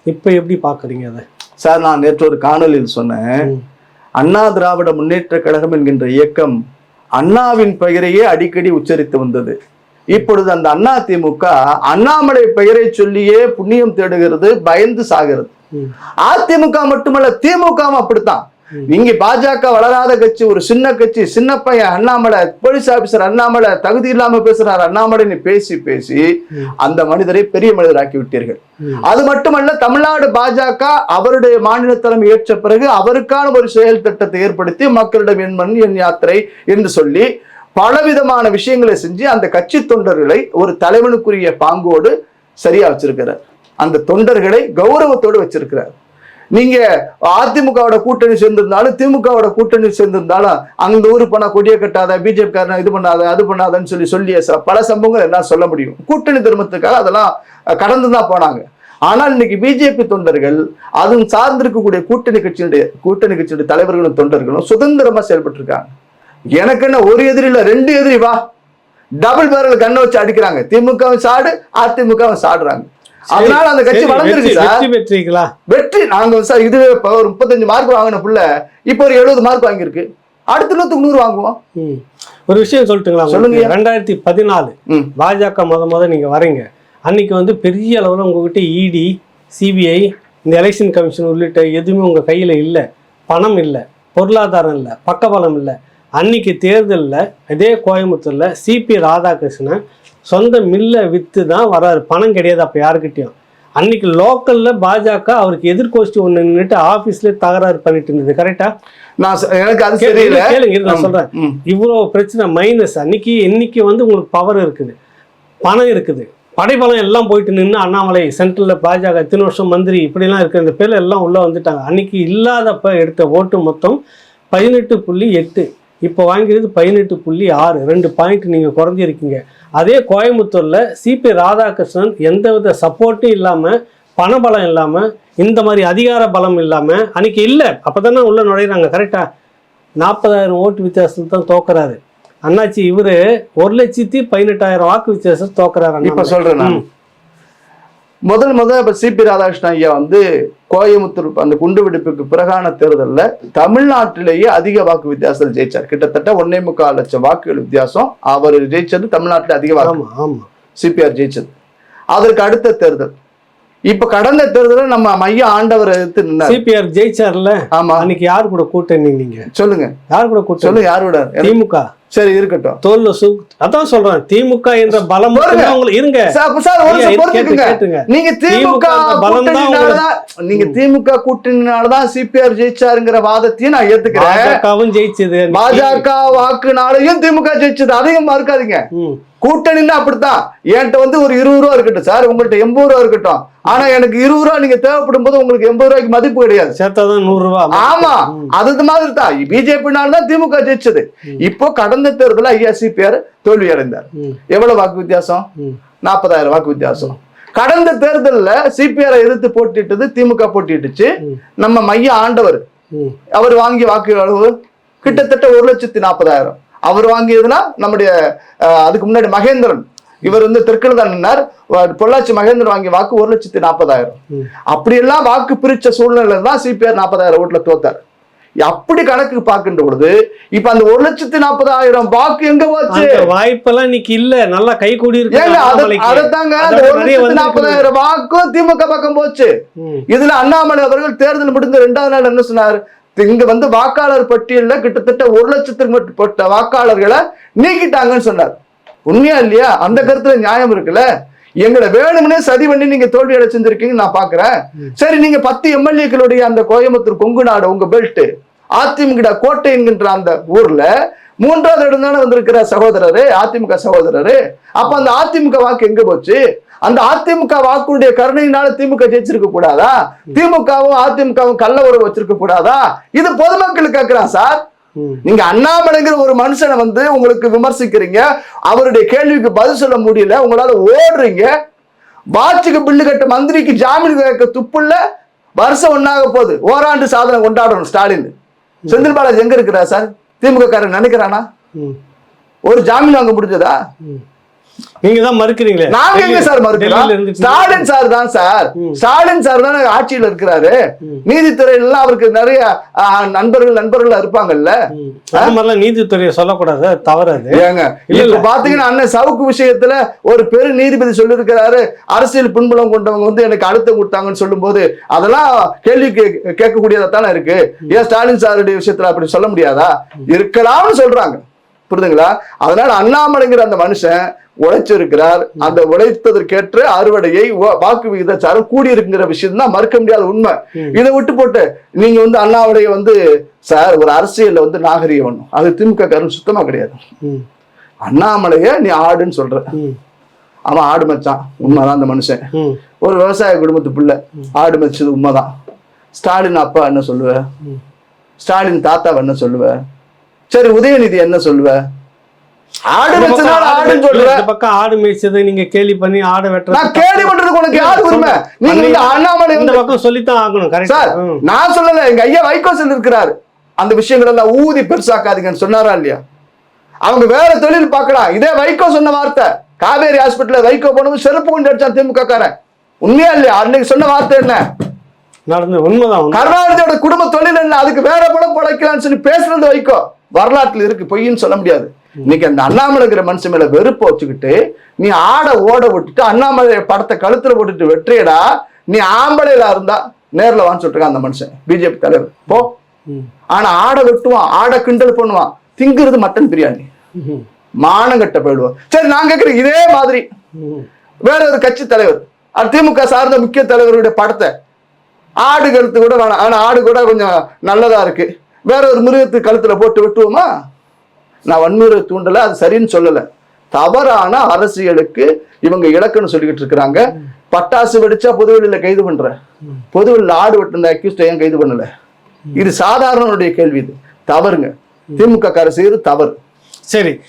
இப்போ எப்படி பார்க்குறீங்க அதை? சார் நான் நேற்று ஒரு காணொலியில் சொன்னேன். அண்ணா திராவிட முன்னேற்ற கழகம் என்கின்ற இயக்கம் அண்ணாவின் பெயரையே அடிக்கடி உச்சரித்து வந்தது இப்பொழுது அந்த அண்ணா திமுக அண்ணாமலை பெயரை சொல்லியே புண்ணியம் தேடுகிறது பயந்து சாகிறது. அதிமுக மட்டுமல்ல திமுகவும் அப்படித்தான் ம். இங்க பாஜக வளராத கட்சி ஒரு சின்ன கட்சி சின்ன பையன் அண்ணாமலை போலீஸ் ஆபீசர் அண்ணாமலை தகுதி இல்லாம பேசுறாரு அண்ணாமலைன்னு பேசி பேசி. அந்த மனிதரை பெரிய மனிதராக்கி விட்டீர்கள் ம். அது மட்டுமல்ல தமிழ்நாடு பாஜக அவருடைய மாநில தலைமை ஏற்ற பிறகு அவருக்கான ஒரு செயல் திட்டத்தை ஏற்படுத்தி மக்களிடம் என் மண் என் யாத்திரை என்று சொல்லி பலவிதமான விஷயங்களை செஞ்சு அந்த கட்சி தொண்டர்களை ஒரு தலைவனுக்குரிய பாங்கோடு சரியா வச்சிருக்கிறார் அந்த தொண்டர்களை கௌரவத்தோடு வச்சிருக்கிறார் நீங்க அதிமுகவோட கூட்டணி சேர்ந்திருந்தாலும் திமுகவோட கூட்டணி சேர்ந்திருந்தாலும் அந்த ஊர் போனா கொடியை கட்டாத பிஜேபி காரன் இது பண்ணாத அது பண்ணாதன்னு சொல்லி சொல்லிய ச- பல சம்பவங்கள் எல்லாம் சொல்ல முடியும். கூட்டணி தர்மத்துக்காக அதெல்லாம் கடந்து தான் போனாங்க. ஆனால் இன்னைக்கு பிஜேபி தொண்டர்கள் அதுவும் சார்ந்திருக்கக்கூடிய கூட்டணி கட்சியினுடைய கூட்டணி கட்சியுடைய தலைவர்களும் தொண்டர்களும் சுதந்திரமா செயல்பட்டு இருக்காங்க எனக்கு என்ன ஒரு எதிரி இல்லை ரெண்டு எதிரி வா. டபுள் பேரல் கண்ணை வச்சு அடிக்கிறாங்க. திமுகவும் சாடு அதிமுகவும் சாடுறாங்க. அதனால அந்த கட்சி வளர்ந்துருக்கு சார் வெற்றி பெற்றீங்களா? வெற்றி நாங்க சார் இதுவே இப்போ ஒரு முப்பத்தஞ்சு மார்க் வாங்கின புள்ள இப்போ ஒரு எழுபது மார்க் வாங்கியிருக்கு. அடுத்த நூத்துக்கு நூறு வாங்குவோம். ஒரு விஷயம் சொல்லட்டுங்களா சொல்லுங்க. ரெண்டாயிரத்தி பதினாலு. பாஜக முத முத நீங்க வரீங்க. அன்னைக்கு வந்து பெரிய அளவில் உங்ககிட்ட இடி சிபிஐ இந்த எலெக்ஷன் கமிஷன் உள்ளிட்ட எதுவுமே உங்க கையில இல்லை. பணம் இல்லை. பொருளாதாரம் இல்லை. பக்கபலம் இல்லை. அன்னைக்கு தேர்தலில் இதே கோயம்புத்தூர்ல சிபி ராதாகிருஷ்ணன் சொந்த மில்லை விற்று தான் வராரு. பணம் கிடையாது அப்போ யாருக்கிட்டையும். அன்னைக்கு லோக்கல்ல பாஜக அவருக்கு எதிர்கோஷ்டி ஒன்று நின்றுட்டு ஆஃபீஸ்லேயே தகராறு பண்ணிட்டு இருந்தது. கரெக்டா நான் எனக்கு அது தெரியல கேளுங்க நான் சொல்றேன். ம். இவ்வளோ பிரச்சனை மைனஸ் அன்னைக்கு இன்னைக்கு வந்து உங்களுக்கு பவர் இருக்குது. பணம் இருக்குது. படைபலம் எல்லாம் போயிட்டு நின்று அண்ணாமலை சென்ட்ரலில் பாஜக இத்தனை வருஷம் மந்திரி இப்படிலாம் இருக்கிற இந்த பேர்ல எல்லாம் உள்ளே வந்துட்டாங்க. அன்னைக்கு இல்லாதப்ப எடுத்த ஓட்டு மொத்தம் பதினெட்டு புள்ளி எட்டு. இப்போ வாங்கியது பதினெட்டு புள்ளி ஆறு ரெண்டு பாயிண்ட் நீங்கள் குறைஞ்சிருக்கீங்க. அதே கோயம்புத்தூரில் சிபி ராதாகிருஷ்ணன் எந்தவித சப்போர்ட்டும் இல்லாமல் பணபலம் இல்லாமல் இந்த மாதிரி அதிகார பலம் இல்லாமல் அன்னைக்கு இல்லை அப்போ தானே உள்ளே நுழையிறாங்க கரெக்டாக நாற்பதாயிரம் ஓட்டு வித்தியாசத்தில் தான் தோக்குறாரு. அண்ணாச்சி இவரு ஒரு லட்சத்தி பதினெட்டாயிரம் வாக்கு வித்தியாசம் தோக்குறாரு இப்ப அண்ணாமலை. முதல் முதல் இப்ப சிபி ராதாகிருஷ்ணன் ஐயா வந்து கோயம்புத்தூர் அந்த குண்டு வெடிப்புக்கு பிறகான தேர்தல்ல தமிழ்நாட்டிலேயே அதிக வாக்கு வித்தியாசத்தில் ஜெயிச்சார். கிட்டத்தட்ட ஒன்னே முக்கால் லட்சம் வாக்குகள் வித்தியாசம் அவர் ஜெயிச்சது தமிழ்நாட்டில் அதிக வாக்கு. சிபிஆர் ஜெயிச்சது. அதற்கு அடுத்த தேர்தல். இப்ப கடந்த தேர்தலில் நம்ம மைய ஆண்டவர் நின்னார். சிபிஆர் ஜெயிச்சார்ல? ஆமா. அன்னைக்கு யார் கூட கூட்டணி நீங்க சொல்லுங்க. யார் கூட கூட்டணி? சொல்லுங்க யார் விட திமுக. சரி இருக்கட்டும். தோல்ல சு அதான் சொல்றேன். திமுக என்ற பலம் இருங்க. நீங்க திமுக நீங்க திமுக கூட்டணினாலதான் சிபிஆர் ஜெயிச்சாருங்கிற வாதத்தையும் நான் ஏத்துக்கிறேன். பாஜகவும் ஜெயிச்சது. பாஜக வாக்குனாலையும் திமுக ஜெயிச்சது. அதையும் மறுக்காதீங்க. கூட்டணின்னா அப்படித்தான். என்கிட்ட வந்து ஒரு இருபது ரூபா இருக்கட்டும் சார். உங்கள்ட்ட எண்பது ரூபா இருக்கட்டும். ஆனா எனக்கு இருபது ரூபா நீங்க தேவைப்படும் போது உங்களுக்கு எண்பது ரூபாய்க்கு மதிப்பு கிடையாது. சேர்த்தாதான் நூறு ரூபா. ஆமா. அது மாதிரி தான். பிஜேபினால தான் திமுக ஜெயிச்சது. இப்போ கடந்த தேர்தலில் ஐயா சிபிஆர் தோல்வி அடைந்தார். எவ்வளவு வாக்கு வித்தியாசம். நாற்பதாயிரம் வாக்கு வித்தியாசம் கடந்த தேர்தல்ல சிபிஆர் எதிர்த்து போட்டிட்டது திமுக போட்டிட்டுச்சு. நம்ம மைய ஆண்டவர். அவர் வாங்கிய வாக்கு அளவு கிட்டத்தட்ட ஒரு லட்சத்தி நாற்பதாயிரம் அவர் வாங்கியதுன்னா நம்முடைய அதுக்கு முன்னாடி மகேந்திரன் இவர் வந்து தெற்குல தான் நின்னார் பொள்ளாச்சி மகேந்திரன் வாங்கிய வாக்கு ஒரு லட்சத்தி நாற்பதாயிரம். அப்படியெல்லாம் வாக்கு பிரிச்ச சூழ்நிலை தான் சிபிஆர் நாற்பதாயிரம் ஓட்டுல தோத்தார் அப்படி கணக்கு பார்க்கின்ற பொழுது இப்ப அந்த ஒரு லட்சத்தி நாற்பதாயிரம் வாக்கு எங்க போச்சு? வாய்ப்பெல்லாம் இன்னைக்கு இல்ல. நல்லா கை கூடி இருக்கு. அதத்தாங்க அந்த ஒரு லட்சத்தி. நாற்பதாயிரம் வாக்கும் திமுக பக்கம் போச்சு. இதுல அண்ணாமலை அவர்கள் தேர்தல் முடிந்த ரெண்டாவது நாள் என்ன சொன்னார்? இங்க வந்து வாக்காளர் பட்டியல்ல கிட்டத்தட்ட ஒரு லட்சத்துக்கு மேற்பட்ட வாக்காளர்களை நீக்கிட்டாங்கன்னு சொன்னார். உண்மையா இல்லையா? அந்த கருத்துல நியாயம் இருக்குல்ல? எங்களை வேணும்னே சதி பண்ணி நீங்க தோல்வி அடைச்சிருந்திருக்கீங்க நான் பாக்குறேன். சரி நீங்க பத்து எம்எல்ஏக்களுடைய அந்த கோயம்புத்தூர் கொங்கு நாடு உங்க பெல்ட் அதிமுக கோட்டை என்கின்ற அந்த ஊர்ல மூன்றாவது இடம் தானே வந்திருக்கிற சகோதரரு அதிமுக சகோதரரு. அப்ப அந்த அதிமுக வாக்கு எங்க போச்சு? அந்த அதிமுக வாக்குடைய கருணையினால திமுக ஜெயிச்சிருக்க கூடாதா? திமுகவும் அதிமுகவும் கள்ள உறவு வச்சிருக்க கூடாதா? இது பொதுமக்கள் கேட்கிறான் சார். நீங்க அண்ணாமலைங்கிற ஒரு மனுஷனை வந்து உங்களுக்கு விமர்சிக்கிறீங்க அவருடைய கேள்விக்கு பதில் சொல்ல முடியல உங்களால ஓடுறீங்க. வாட்சுக்கு பில்லு கட்ட மந்திரிக்கு ஜாமீன் கேட்க துப்புள்ள வருஷம் ஒன்னாக போகுது. ஓராண்டு சாதனை கொண்டாடணும் ஸ்டாலின். செந்தில் பாலாஜி எங்க இருக்கிறா சார்? திமுக காரன் நினைக்கிறானா. ஒரு ஜாமீன் வாங்க முடிஞ்சதா? நீங்க தான் மறுக்கிறீங்களே. நாங்க எங்க சார் மறுக்கிறோம்? ஸ்டாலின் சார் தான் சார். ஸ்டாலின் சார் தான் ஆட்சியில இருக்கிறாரு. நீதித்துறையில அவருக்கு நிறைய நண்பர்கள் நண்பர்கள் இருப்பாங்கல்ல? ம். அந்த மாதிரிலாம் நீதித்துறையை சொல்லக்கூடாது அது தவறு அது ஏங்க இல்ல. பாத்தீங்கன்னா அண்ணன் சவுக்கு விஷயத்துல ஒரு பெரு நீதிபதி சொல்லியிருக்கிறாரு. அரசியல் பின்புலம் கொண்டவங்க வந்து எனக்கு அழுத்தம் கொடுத்தாங்கன்னு சொல்லும்போது அதெல்லாம் கேள்வி கேட்கக்கூடியதா தானே இருக்கு. ஏன் ஸ்டாலின் சாருடைய விஷயத்துல அப்படி சொல்ல முடியாதா? இருக்கலாம்னு சொல்றாங்க. புரியுதுங்களா அதனால அண்ணாமலைங்கிற அந்த மனுஷன் உழைச்சிருக்கிறார். அந்த உழைத்ததற்கேற்ற அறுவடையை வாக்கு விகிதாச்சாரம் கூடி இருக்குங்கிற விஷயம் தான் மறுக்க முடியாத உண்மை. இதை விட்டு போட்டு நீங்க வந்து அண்ணாமலையை வந்து சார் ஒரு அரசியல்ல வந்து நாகரிகம் வேணும். அது திமுக காரன் சுத்தமா கிடையாது. அண்ணாமலைய நீ ஆடுன்னு சொல்ற. அவன் ஆடு மச்சான். உண்மைதான் அந்த மனுஷன். ஒரு விவசாய குடும்பத்து பிள்ளை. ஆடு மச்சது உண்மைதான். ஸ்டாலின் அப்பா என்ன சொல்லுவ. ஸ்டாலின் தாத்தாவை என்ன சொல்லுவ? சரி உதயநிதி என்ன சொல்லுவ? ஆடு இந்த ஆடு ஆடுன்னு சொல்ற. இந்த பக்கம் ஆடு மேய்ச்சதை நீங்க கேலி பண்ணி ஆடு வெட்டுறது நான் கேள்வி பண்றதுக்கு உனக்கு யாரு உரிமை? நீங்க வந்து அண்ணாமலை இந்த பக்கம் சொல்லித்தான் ஆகணும் சார் கரெக்ட் நான் சொல்லல. எங்க ஐயா வைகோ சொல்லிருக்கிறாரு அந்த விஷயங்கள் எல்லாம் ஊதி பெருசாக்காதீங்கன்னு சொன்னாரா இல்லையா? அவங்க வேற தொழில் பார்க்கலாம் இதே வைகோ சொன்ன வார்த்தை. காவேரி ஹாஸ்பிட்டல்ல வைகோ போனது செருப்பு கொண்டு அடிச்சான் திமுக காரன் உண்மையா இல்லையா? அன்னைக்கு சொன்ன வார்த்தை என்ன? நடந்து உண்மைதான் உண்மை. கருணாநிதியோட குடும்ப தொழில் என்ன? அதுக்கு வேற படம் படைக்கலாம்னு சொல்லி பேசுறது வைக்கோ வரலாற்றுல இருக்கு பொய்ன்னு சொல்ல முடியாது. இன்னைக்கு அந்த அண்ணாமலைங்கிற மனுஷன் மேல வெறுப்பை வச்சுக்கிட்டு நீ ஆட ஓட விட்டுட்டு அண்ணாமலை படத்தை கழுத்துல போட்டுட்டு வெற்றியடா நீ ஆம்பளையில இருந்தா நேர்ல வான்னு சொல்லிட்டு அந்த மனுஷன் பிஜேபி தலைவர். போ. ஆனா ஆடை வெட்டுவான் ஆடை கிண்டல் பண்ணுவான் திங்கிறது மட்டன் பிரியாணி. மானங்கட்ட போயிடுவான். சரி நான் கேட்கிறேன் இதே மாதிரி. வேற ஒரு கட்சி தலைவர் திமுக சார்ந்த முக்கிய தலைவருடைய படத்தை ஆடு கழுத்து கூட வேணாம் ஆனா ஆடு கூட கொஞ்சம் நல்லதா இருக்கு. வேற ஒரு மிருகத்து கழுத்தில் போட்டு விட்டுவோமா? நான் வன்முறை தூண்டலை அது சரின்னு சொல்லலை. தவறான அரசியலுக்கு இவங்க இலக்குன்னு சொல்லிக்கிட்டு இருக்கிறாங்க. பட்டாசு வெடிச்சா பொதுவெளியில் கைது பண்ற? பொதுவெளியில் ஆடு வெட்டின அக்யூஸ்ட் ஏன் கைது பண்ணல? இது சாதாரணனுடைய கேள்வி இது. தவறுங்க. திமுக அரசு இது தவறு. சரி.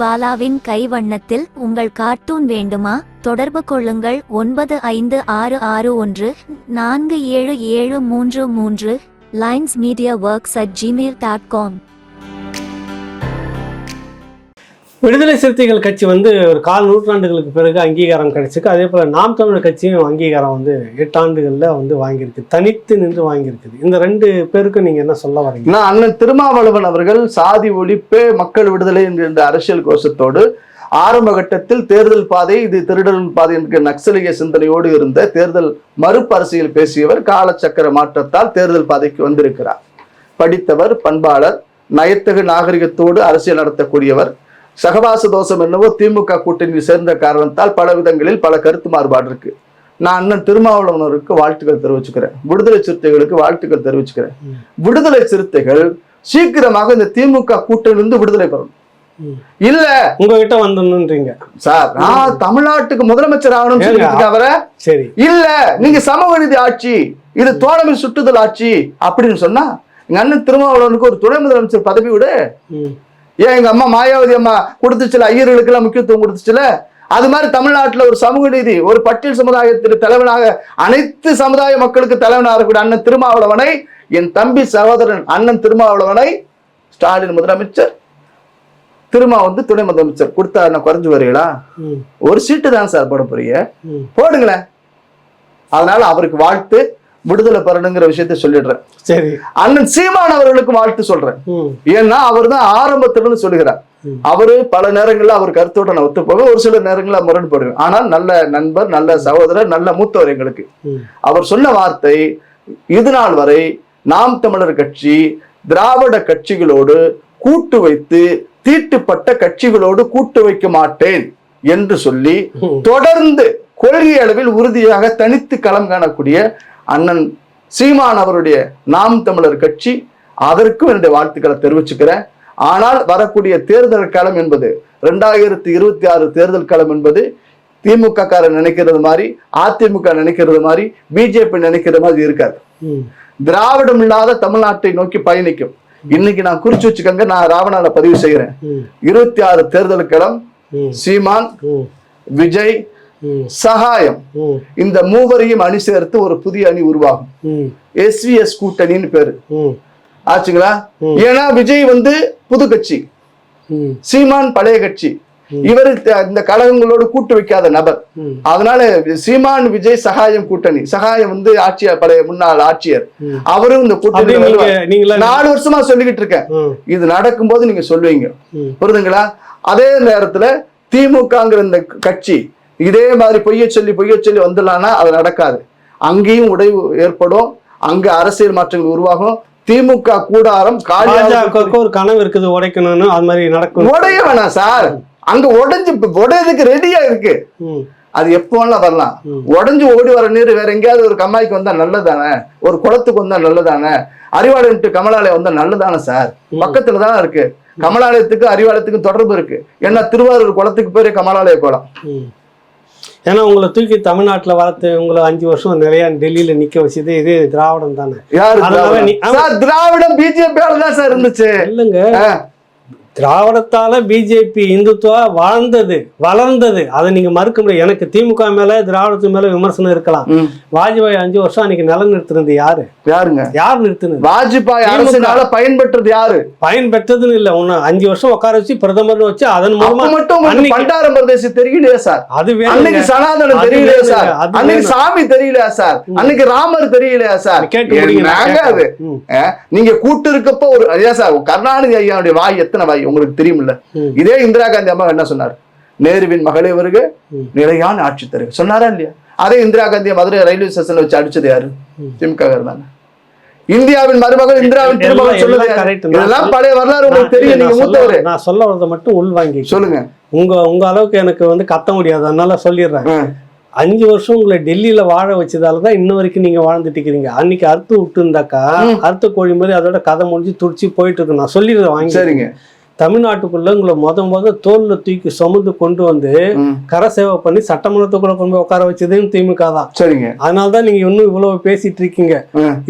பாலாவின் கைவண்ணத்தில் உங்கள் கார்ட்டூன் வேண்டுமா? தொடர்பு கொள்ளுங்கள். ஒன்பது ஐந்து ஆறு ஆறு ஒன்று நான்கு ஏழு ஏழு மூன்று மூன்று. Lines media works at Gmail dot com Viduthalai Chiruthaigal Katchi வந்து ஒரு கால் நூற்றாண்டுகளுக்கு பிறகு அங்கீகாரம் கிடைச்சிருக்கு. அதே போல் நாம் தமிழர் கட்சியும் அங்கீகாரம் வந்து எட்டாண்டுகளில் வந்து வாங்கியிருக்கு. தனித்து நின்று வாங்கியிருக்குது. இந்த ரெண்டு பேருக்கும் நீங்கள் என்ன சொல்ல வரீங்க? நான் அண்ணன் திருமாவளவன் அவர்கள் சாதி ஒழிப்பே மக்கள் விடுதலை என்கின்ற அரசியல் கோஷத்தோடு ஆரம்ப கட்டத்தில் தேர்தல் பாதை இது திருடல் பாதை என்கிற நக்சலிய சிந்தனையோடு இருந்த தேர்தல் மறுப்பு அரசியல் பேசியவர் காலச்சக்கர மாற்றத்தால் தேர்தல் பாதைக்கு வந்திருக்கிறார். படித்தவர் பண்பாளர் நயத்தகு நாகரிகத்தோடு அரசியல் நடத்தக்கூடியவர். சகவாச தோஷம் என்னவோ திமுக கூட்டணியில் சேர்ந்த காரணத்தால் பல விதங்களில் பல கருத்து மாறுபாடு இருக்கு. நான் அண்ணன் திருமாவளவனருக்கு வாழ்த்துக்கள் தெரிவிச்சுக்கிறேன். விடுதலை சிறுத்தைகளுக்கு வாழ்த்துக்கள் தெரிவிச்சுக்கிறேன். விடுதலை சிறுத்தைகள் சீக்கிரமாக இந்த திமுக கூட்டணியிலிருந்து விடுதலை பெறணும். இல்ல. உங்ககிட்ட வந்துன்றீங்க சார் நான் தமிழ்நாட்டுக்கு முதலமைச்சர்? சொல்லிட்டு அவரை. சரி. இல்ல நீங்க சமூக நீதி ஆட்சி இது தோழமை சுட்டுதல் ஆட்சி அப்படின்னு சொன்னா எங்க அண்ணன் திருமாவளவனுக்கு ஒரு துணை முதலமைச்சர் பதவி விடு. ஏன் எங்க அம்மா மாயாவதி அம்மா கொடுத்துச்சுல ஐயர்களுக்கு எல்லாம் முக்கியத்துவம் கொடுத்துச்சுல? அது மாதிரி தமிழ்நாட்டுல ஒரு சமூக நீதி ஒரு பட்டியல் சமுதாயத்திற்கு தலைவனாக அனைத்து சமுதாய மக்களுக்கு தலைவனாக இருக்கக்கூடிய அண்ணன் திருமாவளவனை என் தம்பி சகோதரன் அண்ணன் திருமாவளவனை ஸ்டாலின் முதலமைச்சர் திருமா வந்து துணை முதலமைச்சர் கொடுத்தா என்ன குறைஞ்சு வரீங்களா ஒரு சீட்டு தான் சார் போட போறீங்க? போடுங்களேன். அதனால அவருக்கு வாழ்த்து. விடுதலை பெறணுங்கிற விஷயத்த சொல்லிடுறேன். சரி. அண்ணன் சீமான் அவர்களுக்கு வாழ்த்து சொல்றேன். ஏன்னா அவர் தான் ஆரம்பத்திலிருந்து சொல்லுகிறார். அவரு பல நேரங்கள்ல அவர் கருத்தோட நான் ஒத்து போவேன் ஒரு சில நேரங்கள்ல முரண்படுவேன். ஆனால் நல்ல நண்பர் நல்ல சகோதரர் நல்ல மூத்தவர் எங்களுக்கு. அவர் சொன்ன வார்த்தை இது நாள் வரை நாம் தமிழர் கட்சி திராவிட கட்சிகளோடு கூட்டு வைத்து தீட்டுப்பட்ட கட்சிகளோடு கூட்டு வைக்க மாட்டேன் என்று சொல்லி. தொடர்ந்து கொள்கை அளவில் உறுதியாக தனித்து களம் காணக்கூடிய அண்ணன் சீமான் அவருடைய நாம் தமிழர் கட்சி அதற்கும் என்னுடைய வாழ்த்துக்களை தெரிவிச்சுக்கிறேன். ஆனால் வரக்கூடிய தேர்தல் களம் என்பது ரெண்டாயிரத்தி இருபத்தி ஆறு தேர்தல் களம் என்பது திமுக காரர் நினைக்கிறது மாதிரி அதிமுக நினைக்கிறது மாதிரி பிஜேபி நினைக்கிற மாதிரி இருக்காது. திராவிடம் இல்லாத தமிழ்நாட்டை நோக்கி பயணிக்கும். இன்னைக்கு நான் குறிச்சு வச்சுக்கோங்க நான் ராவணால பதிவு செய்கிறேன். ம். இருபத்தி ஆறு தேர்தல் களம் சீமான் விஜய் சகாயம். இந்த மூவரையும் அணி சேர்த்து ஒரு புதிய அணி உருவாகும். எஸ்விஎஸ் கூட்டணின்னு பேரு. ஆச்சுங்களா. ஏன்னா விஜய் வந்து புது கட்சி. சீமான் பழைய கட்சி. இவர் இந்த கழகங்களோடு கூட்டு வைக்காத நபர். அதனால சீமான் விஜய் சகாயம் கூட்டணி. சகாயம் வந்து ஆட்சியர் பழைய முன்னாள் ஆட்சியர். அவரும் இந்த கூட்டணி நாலு வருஷமா சொல்லிக்கிட்டு இருக்கேன். இது நடக்கும்போது நீங்க சொல்லுவீங்க. ம். புரியுதுங்களா? அதே நேரத்துல திமுகங்கிற இந்த கட்சி இதே மாதிரி பொய்ய சொல்லி பொய்ய சொல்லி வந்துடலாம்னா அது நடக்காது. அங்கேயும் உடைவு ஏற்படும். அங்க அரசியல் மாற்றங்கள் உருவாகும். திமுக கூடாரம் ஒரு கனவு இருக்குது உடைக்கணும்னு அது மாதிரி நடக்கும். உடைய வேணாம் சார். அங்க உடைஞ்சு உடையதுக்கு ரெடியா இருக்கு. அது எப்போ வேணாலும் வரலாம். உடைஞ்சு ஓடி வர நீர் வேற எங்கேயாவது ஒரு கம்மாய்க்கு வந்தா நல்லதானே? ஒரு குளத்துக்கு வந்தா நல்லதானே? அறிவாலயம் to கமலாலயம் வந்தா நல்லதானே சார்? பக்கத்துல தான் இருக்கு. கமலாலயத்துக்கு அறிவாலயத்துக்கும் தொடர்பு இருக்கு. ஏன்னா திருவாரூர் குளத்துக்கு பேரு கமலாலய குளம். ஏன்னா உங்களை தூக்கி தமிழ்நாட்டுல வளர்த்து உங்களை அஞ்சு வருஷம் நிறைய டெல்லியில நிக்க வச்சது இதே திராவிடம்? தானே திராவிடம்? பிஜேபியால தான் சார் இருந்துச்சு. இல்லைங்க. திராவிடத்தால பிஜேபி இந்துத்துவா வாழ்ந்தது வளர்ந்தது. அதை நீங்க மறுக்க முடியாது. எனக்கு திமுக மேல திராவிடத்து மேல விமர்சனம் இருக்கலாம். வாஜ்பாய் அஞ்சு வருஷம் அன்னைக்கு நிலம் நிறுத்தினது யாரு? யாருங்க? யார் நிறுத்தினது? வாஜ்பாய். அரசினால பயன்பெற்றது யாரு? பயன் பெற்றதுன்னு இல்ல. ஒண்ணு அஞ்சு வருஷம் உட்கார வச்சு பிரதமர்னு வச்சு அதன் மூலமா மட்டும் பண்டாரம் பிரதேசம் தெரியலையா சார்? அது அன்னைக்கு சனாதனம் தெரியலையா சார்? அன்னைக்கு. சாமி தெரியலையா சார்? அன்னைக்கு ராமர் தெரியலையா சார்? கேட்டு முடிங்க, நான் என்னங்க அது? கேட்கறேன். ம். ஆ, நீங்க கூட்டு இருக்கப்போ ஒரு ஐயா சார் கருணாநிதி ஐயாவுடைய வாய் எத்தனை வாய்? உங்களுக்கு தெரியுமில்ல. ம். இதே இந்திரா காந்தி அம்மா என்ன சொன்னார்? நேருவின் மகளே வருக. நிலையான ஆட்சி தருக சொன்னாரா இல்லையா? அதே இந்திரா காந்தியை மதுரை ரயில்வே ஸ்டேஷன்ல வச்சு அடிச்சது யாரு. திமுக இருந்தாங்க இந்தியாவின் மருமகள் இந்திராவின் திருமகள் சொல்லுது இதெல்லாம் பழைய வரலாறு உங்களுக்கு தெரியும் நீங்க மூத்தவரு. நான் சொல்ல வரதை மட்டும் உள்வாங்கி சொல்லுங்க. உங்க உங்க அளவுக்கு எனக்கு வந்து கத்த முடியாது. அதனால சொல்லிடுறேன். அஞ்சு வருஷம் உங்களை டெல்லியில வாழ வச்சதால தான் இன்ன வரைக்கும் நீங்க வாழ்ந்துட்டு இருக்கிறீங்க அன்னைக்கு அறுத்து விட்டுருந்தாக்கா ம். அறுத்த கோழி மாதிரி அதோட கதை முடிஞ்சு துடிச்சு போயிட்டு இருக்கு நான் சொல்லிடுறேன் வாங்கி சரிங்க. தமிழ்நாட்டுக்குள்ள உங்களை முத முத தோல்ல தூக்கி சுமந்து கொண்டு வந்து. கரை சேவை பண்ணி சட்டமன்றத்துக்குள்ள கொண்டு போய் உட்கார வச்சதும் திமுக தான். சரிங்க. அதனால தான் நீங்க இன்னும் இவ்வளவு பேசிட்டு இருக்கீங்க.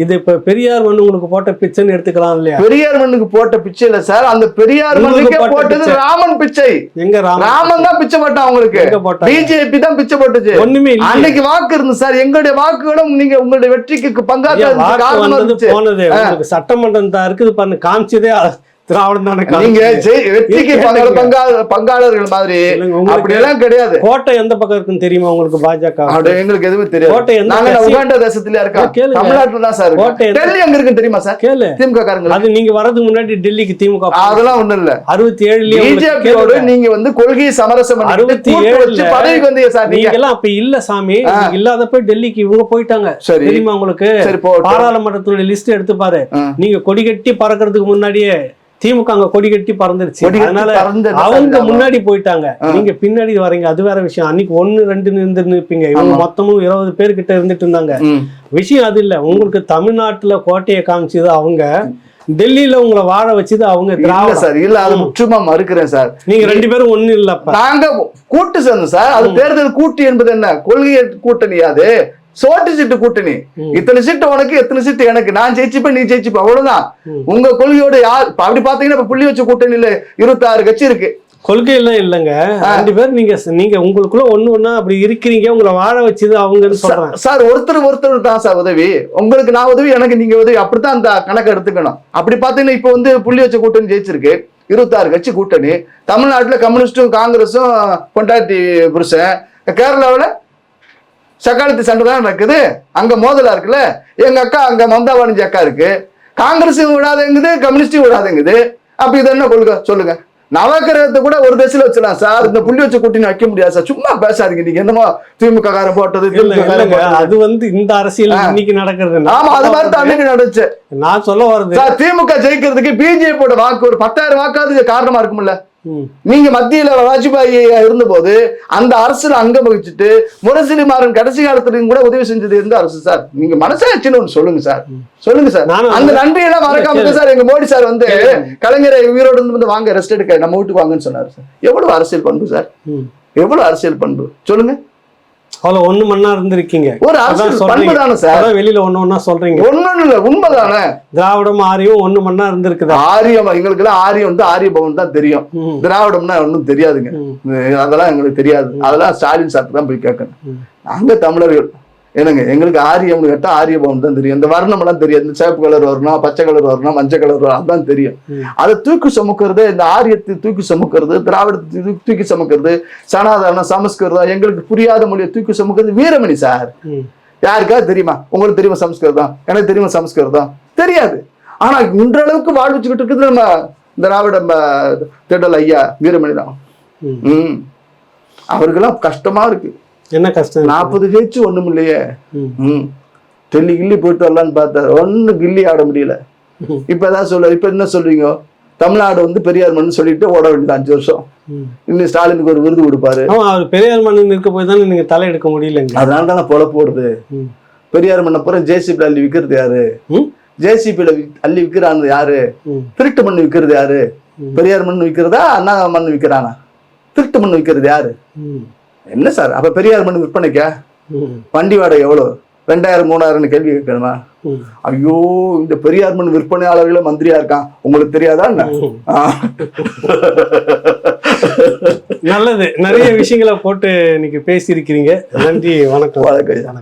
இது இப்ப பெரியார் வந்து உங்களுக்கு போட்ட பிச்சைன்னு எடுத்துக்கலாம் இல்லையா? பெரியார் மண்ணுக்கு போட்ட பிச்சை இல்ல சார். அந்த பெரியார் மண்ணுக்கே போட்ட போட்டது. ராமன் பிச்சை. எங்க ராம ராமன் தான் பிச்சை போட்டான் அவங்களுக்கு. பிஜேபி தான் பிச்சை போட்டுச்சு. ஒண்ணுமே அன்னைக்கு வாக்கு இருந்து சார். எங்களுடைய வாக்குகளும் நீங்க உங்களுடைய வெற்றிக்கு பங்காற்ற போனது. சட்டமன்றம் தான் இருக்குது பண்ணு காமிச்சதே திராவிடம் நீங்க வெற்றிக்கு பங்காளர்கள் மாதிரி அப்படி எல்லாம் கிடையாது. கோட்டை எந்த பக்கம் இருக்குன்னு தெரியுமா உங்களுக்கு பாஜக? எங்களுக்கு எதுவுமே கோட்டை தெரியாது எந்த நாங்க? உகாண்டா தேசத்துல இருக்கோம். கேளுங்க. தமிழ்நாட்டுல தான் சார் கோட்டை டெல்லி எங்க இருக்குன்னு தெரியுமா சார்? கேளு. திமுக காரங்களுக்கு அது நீங்க வர்றதுக்கு முன்னாடி டெல்லிக்கு திமுக அதெல்லாம் ஒண்ணும் இல்ல. அறுபத்தி ஏழுலயே பிஜேபியோடு நீங்க வந்து கொள்கையை சமரசம் அறுபத்தி கூட்டு ஏழுல வச்சு பதவிக்கு வந்தீங்க சார் நீங்க. எல்லாம் அப்ப இல்ல சாமி. இல்லாதப்ப டெல்லிக்கு இவங்க போயிட்டாங்க. தெரியுமா உங்களுக்கு? பாராளுமன்றத்துடைய லிஸ்ட் எடுத்து பாரு. நீங்க கொடி கட்டி பறக்கிறதுக்கு முன்னாடியே திமுக அங்க கொடி கட்டி பறந்துருச்சு. அதனால அவங்க முன்னாடி போயிட்டாங்க. நீங்க பின்னாடி வரீங்க அது வேற விஷயம். அன்னைக்கு ஒண்ணு ரெண்டு இருந்து நிற்பீங்க. இவங்க. மொத்தமும் இருபது பேர் கிட்ட இருந்துட்டு இருந்தாங்க. விஷயம் அது இல்ல. உங்களுக்கு தமிழ்நாட்டுல கோட்டையை காமிச்சது அவங்க டெல்லியில உங்களை வாழ வச்சது அவங்க இல்ல திராவிடம். சார் இல்ல அது ம். முற்றுமா மறுக்கிறேன் சார். நீங்க ரெண்டு பேரும் ஒண்ணு இல்லப்ப நாங்க கூட்டு சேர்ந்தோம் சார். அது. தேர்தல் கூட்டு என்பது என்ன? கொள்கை கூட்டணி அது? சோட்டு சீட்டு கூட்டணி. இத்தனை சீட்டு உனக்கு எத்தனை சீட்டு எனக்கு? நான் ஜெயிச்சுப்பேன் நீ ஜெயிச்சுப்ப. அவ்வளவுதான். ம். உங்க கொள்கையோட யார் அப்படி பாத்தீங்கன்னா இப்ப புள்ளி வச்ச கூட்டணியில இருபத்தி ஆறு கட்சி இருக்கு. கொள்கை எல்லாம் இல்லைங்க ரெண்டு பேர் நீங்க நீங்க உங்களுக்குள்ள ஒண்ணு ஒண்ணா அப்படி இருக்கிறீங்க உங்களை வாழ வச்சது அவங்கன்னு சொல்றேன். சார் ஒருத்தர் ஒருத்தர் தான் சார் உதவி. உங்களுக்கு நான் உதவி எனக்கு நீங்க உதவி. அப்படித்தான் அந்த கணக்கு எடுத்துக்கணும். அப்படி பாத்தீங்கன்னா இப்ப வந்து புள்ளி வச்ச கூட்டணி ஜெயிச்சிருக்கு. இருபத்தாறு கட்சி கூட்டணி. தமிழ்நாட்டுல கம்யூனிஸ்டும் காங்கிரஸும் பொண்டாட்டி புருஷன். கேரளாவுல சக்காலத்து சண்டை தான் நடக்குது. அங்க மோதலா இருக்குல்ல? எங்க அக்கா அங்க மம்தா பானர்ஜி அக்கா இருக்கு. காங்கிரஸும் விடாதங்குது கம்யூனிஸ்டும் விடாதங்குது. அப்ப இது என்ன கொள்கை? சொல்லுங்க. நவக்கிரகத்தை கூட ஒரு திசையில வச்சலாம் சார். இந்த புள்ளி வச்ச கூட்டணி வைக்க முடியாது சார். சும்மா பேசாதீங்க. நீங்க என்னமோ திமுக காரன் போட்டது. அது வந்து இந்த அரசியல். இன்னைக்கு நடக்கிறது ஆமா அது மாதிரி தான் அன்னைக்கு நடந்துச்சு. நான் சொல்ல வருது சார் திமுக ஜெயிக்கிறதுக்கு பிஜேபியோட வாக்கு ஒரு பத்தாயிரம் வாக்காவது காரணமா இருக்கும்ல. நீங்க மத்தியில வாஜ்பாய் இருந்தபோது அந்த அரசுல அங்கம் வகிச்சுட்டு முரசொலி மாறன் கடைசி காலத்துலயும் கூட உதவி செஞ்சது எந்த அரசு சார்? நீங்க மனசாட்சின்னு ஒண்ணு சொல்லுங்க சார். சொல்லுங்க சார். அந்த நன்றியெல்லாம் மறக்காம. சார் எங்க மோடி சார் வந்து. கலைஞரை உயிரோடு இருந்து வந்து வாங்க ரெஸ்ட் எடுக்க நம்ம வீட்டுக்கு வாங்கன்னு சொன்னாரு சார். எவ்வளவு அரசியல் பண்பு சார். எவ்வளவு அரசியல் பண்பு? சொல்லுங்க. அவ்வளவு ஒண்ணு மண்ணா இருந்திருக்கீங்க. ஒரு அரசியல் சார். வெளியில ஒண்ணு ஒண்ணா சொல்றீங்க. ஒண்ணும் இல்ல உண்மைதானே? திராவிடம் ஆரியம் ஒண்ணு மண்ணா இருந்திருக்குதா? ஆரியம் எங்களுக்கு எல்லாம் ஆரியம் வந்து ஆரிய பவன் தான் தெரியும். திராவிடம்னா ஒன்றும் தெரியாதுங்க. அதெல்லாம் எங்களுக்கு தெரியாது. அதெல்லாம் ஸ்டாலின் சார் தான் போய் கேட்கணும். நாங்க தமிழர்கள். என்னங்க எங்களுக்கு ஆரியம்னு கேட்டா ஆரிய பவன் தான் தெரியும். இந்த வர்ணம் எல்லாம் தெரியாது. இந்த சிவப்பு கலர் வரணும் பச்சை கலர் வரணும் மஞ்சள் கலர் வரணும் அதான் தெரியும். அதை தூக்கி சுமக்கிறது இந்த ஆரியத்தை தூக்கி சுமக்கிறது திராவிடத்தை தூக்கி- சுமக்கிறது சனாதனம் சமஸ்கிருதம் எங்களுக்கு புரியாத மொழியை தூக்கி சுமக்கிறது வீரமணி சார். யாருக்காவது தெரியுமா? உங்களுக்கு தெரியுமா சமஸ்கிருதம்? எனக்கு தெரியுமா சமஸ்கிருதம்? தெரியாது. ஆனா இன்றளவுக்கு வாழ் வச்சுக்கிட்டு இருக்குது நம்ம திராவிட திடல் ஐயா வீரமணி தான். அவருக்கெல்லாம் கஷ்டமா இருக்கு. என்ன கஷ்டம்? நாற்பது ஜெயிச்சு ஒண்ணும் இல்லையே ம். டெல்லி கில்லி போயிட்டு வரலான்னு பார்த்தாரு ஒன்னும் கில்லி ஆட முடியல. இப்ப ஏதாவது சொல்ல இப்ப என்ன சொல்றீங்க தமிழ்நாடு வந்து பெரியார் மண்ணு சொல்லிட்டு ஓட வேண்டியது அஞ்சு வருஷம். இன்னும் ஸ்டாலினுக்கு ஒரு விருது கொடுப்பாரு அவர் பெரியார் மன்னன் இருக்க போய் தானே நீங்க தலை எடுக்க முடியலங்க அதனால தானே பொழப்பு போடுது. பெரியார் மண்ணை பூரா ஜேசிபி அள்ளி விற்கிறது யாரு? ஜேசிபியில அள்ளி விற்கிறான்னு யாரு. திருட்டு மண் விற்கிறது யாரு. பெரியார் மண் விற்கிறதா அண்ணா மண் விற்கிறானா திருட்டு மண் விற்கிறது யாரு. என்ன சார்? அப்ப பெரியார் மண் விற்பனைக்கா. வண்டி வாடகை எவ்வளவு? ரெண்டாயிரம் மூணாயிரம்னு கேள்வி கேட்கணுமா. ஐயோ இந்த பெரியார் மண் விற்பனையாளர்கள மந்திரியா இருக்கான். உங்களுக்கு தெரியாதா. நல்லது. நிறைய விஷயங்களை போட்டு இன்னைக்கு பேசியிருக்கிறீங்க. நன்றி வணக்கம். வணக்கம்.